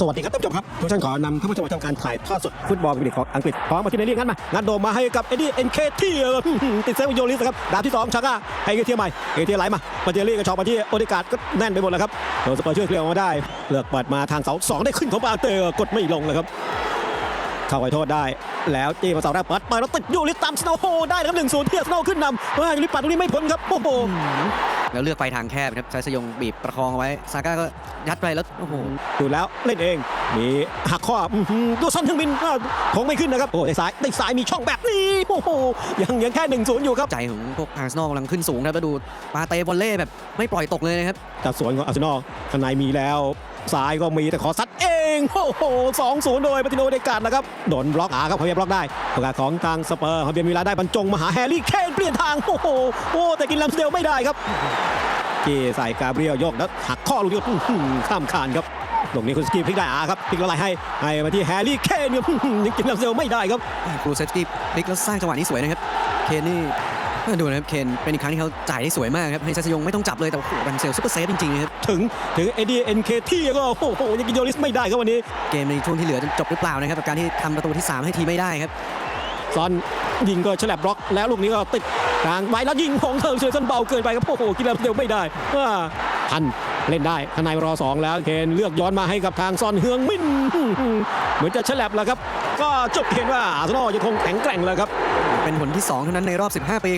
สวัสดีครับท่านผู้ชมครับทุกท่านขอนำท่านผู้ชมมาทำการถ่ายทอดสดฟุตบอลพรีเมียร์ลีกของอังกฤษพร้อมมาที่ในเรียกงั้นมางัดโดมมาให้กับเอ็ดดี้เอ็นเคที่ติดเซฟโยลิสครับดาบที่สองชาก้าให้เอเทียใหม่เอเทียไหลมาปาเจอรี่กระชอกมาที่โอดิการ์ดก็แน่นไปหมดแล้วครับโดนสเปอร์ช่วยเคลียร์ออกมาได้เลือกเปิดมาทางเสาสองได้ขึ้นของบาเตอร์กดไม่ลงเลยครับ เข้าไปโทษได้ แล้วจี้มาเสาแรกเปิดไปแล้วติดยูริตามสโนว์โฮได้นะครับหนึ่งศูนย์เทียสโนว์ขึ้นนำเฮ้ยยูริปัดตรงนี้ไม่พ้นครับโอ้โหแล้วเลือกไปทางแคบครับชายสยงบีบประคองเอาไว้ซาก้าก็ยัดไปแล้วโอ้โหดูแล้วเล่นเองมีหักข้ออื้อหือดูซอนทึงบินก็คงไม่ขึ้นนะครับโอ้ในสายในสายมีช่องแบบนี้โอ้โหยังยังแค่หนึ่งศูนย์อยู่ครับใจของพวกอาร์เซนอลกำลังขึ้นสูงครับแล้วดูปาเตบอลเล่แบบไม่ปล่อยตกเลยนะครับจากสวนของอาร์เซนอลข้างในมีแล้วซ้ายก็มีแต่ขอซัดเอง โอ้โหสองศูนย์โดยปาติโนเดการ์ดนะครับโดนบล็อกอาครับเขาเบียบล็อกได้โอกาสของทางสเปอร์เขาเบียมีเวลาได้บรรจงมาหาแฮร์รี่เคนเปลี่ยนทางโอ้โหโอ้แต่กินลำสเดลไม่ได้ครับที่ใส่กาเบรียลยกแล้วหักข้อลูกนี้อื้อหือข้ามคานครับลูกนี้คุณสกีพลิกได้อาครับพลิกแล้วไล่ให้ให้มาที่แฮร์รี่เคนครับอื้อหือยังกินลำสเดลไม่ได้ครับครูเซฟสกี้พลิกแล้วสร้างจังหวะนี้สวยนะครับเคนนี่ ดูนะครับเคนเป็นอีกครั้งที่เขาจ่ายได้สวยมากครับให้ชายสยงไม่ต้องจับเลยแต่โอ้โหบันเซลซุปเปอร์เซฟจริงๆนะครับถึงถึงเอ็ดดี้เอ็นเคที่ก็โอ้โหยังกินโยลิสไม่ได้ครับวันนี้ เกมในช่วงที่เหลือจะจบหรือเปล่านะครับกับการที่ทำประตูที่ 3 ให้ทีมไม่ได้ครับซอนยิงก็ฉลับบล็อกแล้วลูกนี้ก็ติดกลางไว้แล้วยิงของเธอเสือซอนเบาเกินไปครับโอ้โหกินแล้วเร็วไม่ได้ว่าทันเล่นได้ข้างในรอสองแล้วเคนเลือกย้อนมาให้กับทางซอนเฮืองมินเหมือนจะฉลับแล้วครับ ก็จบเกมว่าอาร์เซนอลยังคงแข็งแกร่งแล้วครับ เป็นผลที่ 2 เท่านั้นในรอบ 15 ปีครับ